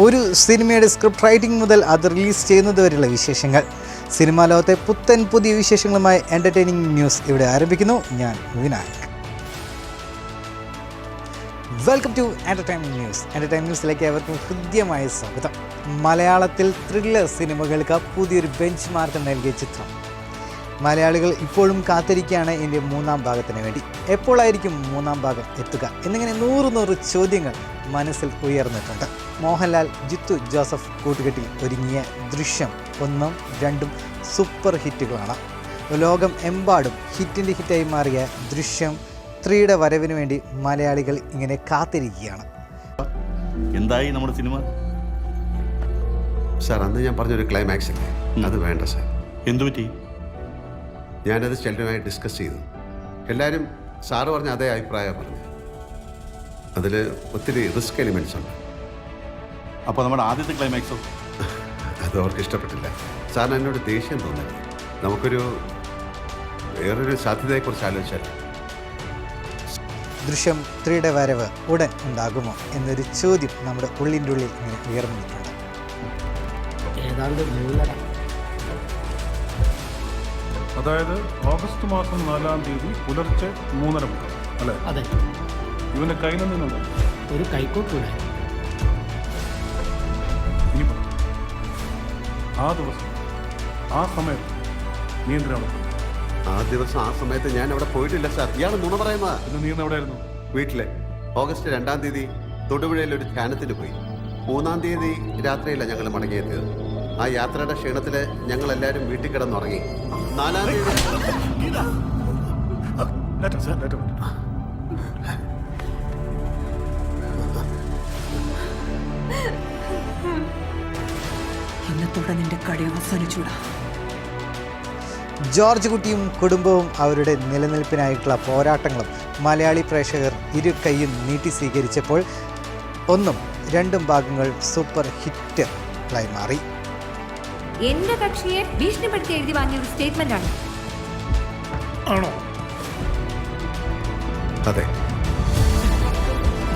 ഒരു സിനിമയുടെ script writing മുതൽ അത് റിലീസ് ചെയ്യുന്നത് വരെയുള്ള വിശേഷങ്ങൾ. സിനിമാ ലോകത്തെ പുത്തൻ പുതിയ വിശേഷങ്ങളുമായി എന്റർടൈനിങ് ന്യൂസ് ഇവിടെ ആരംഭിക്കുന്നു. ഞാൻ Vinayak. Welcome to entertainment news entertainment ന്യൂസിലേക്ക് ഏവർക്കും ഹൃദ്യമായ സ്വാഗതം. മലയാളത്തിൽ ത്രില്ലർ സിനിമകൾക്ക് പുതിയൊരു ബെഞ്ച് മാർക്ക് നൽകിയ ചിത്രം. മലയാളികൾ ഇപ്പോഴും കാത്തിരിക്കുകയാണ് എന്റെ മൂന്നാം ഭാഗത്തിന് വേണ്ടി. എപ്പോഴായിരിക്കും മൂന്നാം ഭാഗം എത്തുക? എന്നിങ്ങനെ നൂറ് നൂറ് ചോദ്യങ്ങൾ മനസ്സിൽ ഉയർന്നിട്ടുണ്ട്. മോഹൻലാൽ ജിത്തു ജോസഫ് കൂട്ടുകെട്ടിൽ ഒരുങ്ങിയ ദൃശ്യം ഒന്നും രണ്ടും സൂപ്പർ ഹിറ്റുകളാണ്. ലോകം എമ്പാടും ഹിറ്റിന്റെ ഹിറ്റായി മാറിയ ദൃശ്യം ത്രീയുടെ വരവിന് വേണ്ടി മലയാളികൾ ഇങ്ങനെ കാത്തിരിക്കുകയാണ്. എന്തായി നമ്മുടെ സിനിമ? സാർ അന്ന് ഞാൻ പറഞ്ഞൊരു ക്ലൈമാക്സ് അല്ലേ അത് വേണ്ട സാർ. എന്തു പറ്റി ഞാനത് ചെല്ലുമായി ഡിസ്കസ് ചെയ്തു. എല്ലാവരും സാറ് പറഞ്ഞ അതേ അഭിപ്രായമാണ് പറഞ്ഞത് അതിൽ ഒത്തിരി റിസ്ക് എലിമെന്റ്സ് ഉണ്ട്. അപ്പോൾ നമ്മുടെ ആദ്യത്തെ ക്ലൈമാക്സോ അത് അവർക്ക് ഇഷ്ടപ്പെട്ടില്ല. സാറിന് എന്നോട് ദേഷ്യം തോന്നി. നമുക്കൊരു വേറൊരു സാധ്യതയെക്കുറിച്ച് ആലോചിച്ചാൽ ദൃശ്യം ത്രീയുടെ വരവ് ഉടൻ ഉണ്ടാകുമോ എന്നൊരു ചോദ്യം നമ്മുടെ ഉള്ളിന്റെ ഉള്ളിൽ ഇങ്ങനെ ഉയർന്നു നിൽക്കുന്നുണ്ട് ഏതാണ്ട് അതായത് ഓഗസ്റ്റ് മാസം നാലാം തീയതി പുലർച്ചെ മൂന്നര മുതൽ അല്ലേ? അതെ. ഇവന്റെ കയ്യിൽ നിന്നുണ്ട്. ഒരു കൈക്കോട്ടൂടെ ഇനി പറ. ആ ദിവസം ആ സമയത്ത് നിയന്ത്രണം ആ ദിവസം ആ സമയത്ത് ഞാൻ അവിടെ പോയിട്ടില്ല സാർ. ഇയാൾ നുണ പറയുന്നതാ പിന്നെ നീ ഇന്ന് എവിടെയായിരുന്നു? വീട്ടിലെ. ഓഗസ്റ്റ് രണ്ടാം തീയതി തൊടുപുഴയിൽ ഒരു ധ്യാനത്തിന് പോയി. മൂന്നാം തീയതി രാത്രിയില്ല ഞങ്ങൾ മടങ്ങിയെത്തിയത്. ആ യാത്രയുടെ ക്ഷീണത്തിൽ ഞങ്ങൾ എല്ലാവരും വീട്ടിൽ കിടന്നുറങ്ങി. നാലാം തീയതി ലേറ്റർ സാർ ലേറ്റർ ഇന്നത്തോടെ നിന്റെ കളി അവസാനിച്ചൂടാ. ജോർജ് കുട്ടിയും കുടുംബവും അവരുടെ നിലനിൽപ്പിനായിട്ടുള്ള പോരാട്ടങ്ങളും മലയാളി പ്രേക്ഷകർ ഇരു കൈയും നീട്ടി സ്വീകരിച്ചപ്പോൾ ഒന്നും രണ്ടും ഭാഗങ്ങൾ സൂപ്പർ ഹിറ്റ് ആയി മാറി. എന്റെ കക്ഷിയെ ഭീഷണിപ്പെടുത്തി എഴുതി വാങ്ങിയ ഒരു സ്റ്റേറ്റ്മെന്റ് ആണ്? ആണോ അതെ.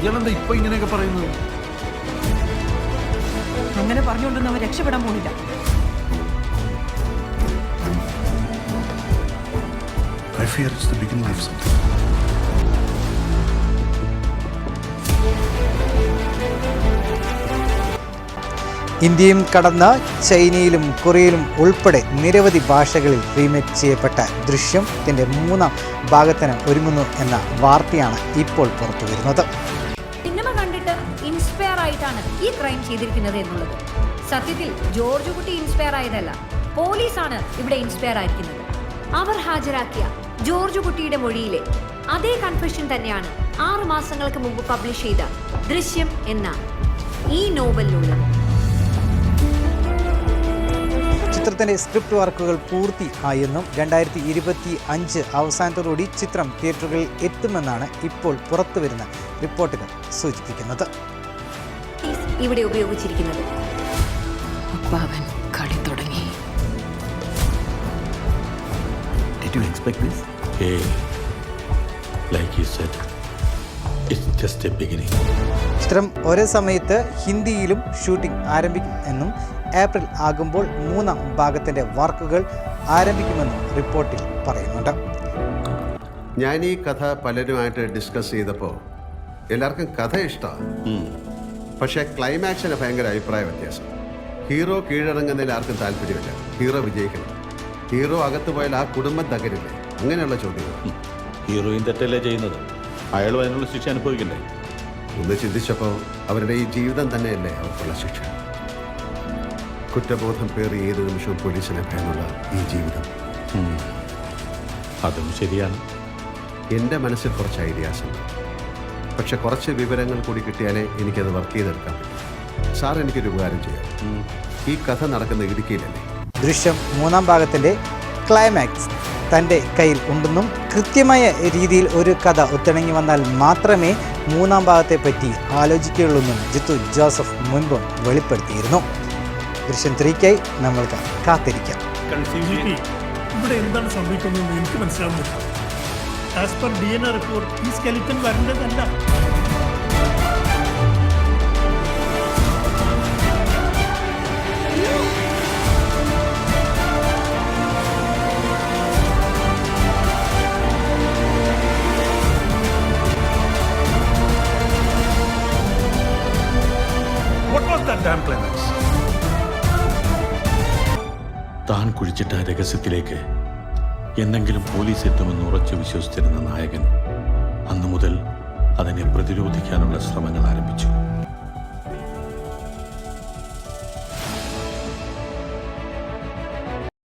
ഇയാളെന്താ ഇപ്പൊ ഇങ്ങനെയൊക്കെ പറയുന്നത്? അങ്ങനെ പറഞ്ഞുകൊണ്ടൊന്നും അവൻ രക്ഷപ്പെടാൻ പോണില്ല I fear it's the beginning of something ഇന്ത്യയും കടന്ന് ചൈനയിലും കൊറിയയിലും ഉൾപ്പെടെ നിരവധി ഭാഷകളിൽ റീമേക്ക് ചെയ്യപ്പെട്ട ദൃശ്യം ദൃശ്യത്തിന്റെ മൂന്നാം ഭാഗത്തിന് ഒരുങ്ങുന്നു എന്ന വാർത്തയാണ് ഇപ്പോൾ പുറത്തു വരുന്നത്. സിനിമ കണ്ടിട്ട് ഇൻസ്പയർ ആയിട്ടാണ് ഈ ക്രൈം ചെയ്തിരിക്കുന്നത് എന്നുള്ളത്. സത്യത്തിൽ ജോർജ് കുട്ടി ഇൻസ്പയർ ആയതല്ല പോലീസാണ് ഇവിടെ ഇൻസ്പയർ ആയിരിക്കുന്നത്. അവർ ഹാജരാക്കിയ ജോർജ് കുട്ടിയുടെ മൊഴിയിലെ അതേ കൺഫെഷൻ തന്നെയാണ് ആറു മാസങ്ങൾക്ക് മുമ്പ് പബ്ലിഷ് ചെയ്ത ദൃശ്യം എന്ന ഈ നോവലിലുള്ളത് ചിത്രത്തിന്റെ സ്ക്രിപ്റ്റ് വർക്കുകൾ പൂർത്തി ആയെന്നും രണ്ടായിരത്തി ഇരുപത്തി അഞ്ച് അവസാനത്തോടുകൂടി ചിത്രം തിയേറ്ററുകളിൽ എത്തുമെന്നാണ് ഇപ്പോൾ പുറത്തുവരുന്ന റിപ്പോർട്ടുകൾ സൂചിപ്പിക്കുന്നത് ഇവിടെ ഉപയോഗിച്ചിരിക്കുന്നത് അപ്പാവൻ കളി തുടങ്ങി Did you expect this? Hey, like you said, it's just a beginning. ചിത്രം ഒരേ സമയത്ത് ഹിന്ദിയിലും ഷൂട്ടിംഗ് ആരംഭിക്കും എന്നും ഏപ്രിൽ ആകുമ്പോൾ മൂന്നാം ഭാഗത്തിന്റെ വർക്കുകൾ ആരംഭിക്കുമെന്നും റിപ്പോർട്ടിൽ പറയുന്നുണ്ട്. ഞാൻ ഈ കഥ പലരുമായിട്ട് ഡിസ്കസ് ചെയ്തപ്പോൾ എല്ലാവർക്കും കഥ ഇഷ്ടമാണ്. പക്ഷേ ക്ലൈമാക്സിന് ഭയങ്കര അഭിപ്രായ വ്യത്യാസം. ഹീറോ കീഴടങ്ങുന്നതിൽ ആർക്കും താല്പര്യമില്ല. ഹീറോ വിജയിക്കണം. ഹീറോ അകത്ത് പോയാൽ ആ കുടുംബം തകരില്ലേ? അങ്ങനെയുള്ള ചോദ്യങ്ങൾ. ഹീറോയിൻ തെറ്റല്ലേ ചെയ്യുന്നത്? അയാളും അതിനുള്ള ശിക്ഷ അനുഭവിക്കണ്ടേ? ഒന്ന് ചിന്തിച്ചപ്പോൾ അവരുടെ ഈ ജീവിതം തന്നെയല്ലേ അവർക്കുള്ള ശിക്ഷ. കുറ്റബോധം പേറി ഏത് നിമിഷവും പോലീസിനെ ഭയമുള്ള ഈ ജീവിതം. അതും ശരിയാണ്. എന്റെ മനസ്സിൽ കുറച്ച് ഐഡിയാസ് ഉണ്ട് പക്ഷെ കുറച്ച് വിവരങ്ങൾ കൂടി കിട്ടിയാലേ എനിക്കത് വർക്ക് ചെയ്തെടുക്കാൻ പറ്റും. സാർ എനിക്കൊരു ഉപകാരം ചെയ്യാം. ഈ കഥ നടക്കുന്ന ഇടുക്കിയിലല്ലേ? ദൃശ്യം മൂന്നാം ഭാഗത്തിന്റെ ക്ലൈമാക്സ് തന്റെ കയ്യിൽ ഉണ്ടെന്നും കൃത്യമായ രീതിയിൽ ഒരു കഥ ഒത്തിണങ്ങി വന്നാൽ മാത്രമേ മൂന്നാം ഭാഗത്തെപ്പറ്റി ആലോചിക്കുകയുള്ളൂവെന്നും ജിത്തു ജോസഫ് മുൻപും വെളിപ്പെടുത്തിയിരുന്നു. ദൃശ്യം ത്രീക്കായി നമ്മൾക്ക് കാത്തിരിക്കാം. ഇവിടെ എന്താണ് സംഭവിക്കുന്നത് എനിക്ക് മനസ്സിലാവുന്നില്ല. റിപ്പോർട്ട് ഈ damn climax? താൻ കുഴിച്ചിട്ട രഹസ്യത്തിലേക്ക് എന്തെങ്കിലും പോലീസ് എത്തുമെന്ന് ഉറച്ചു വിശ്വസിച്ചിരുന്ന നായകൻ അന്നു മുതൽ അതിനെ പ്രതിരോധിക്കാനുള്ള ശ്രമങ്ങൾ ആരംഭിച്ചു.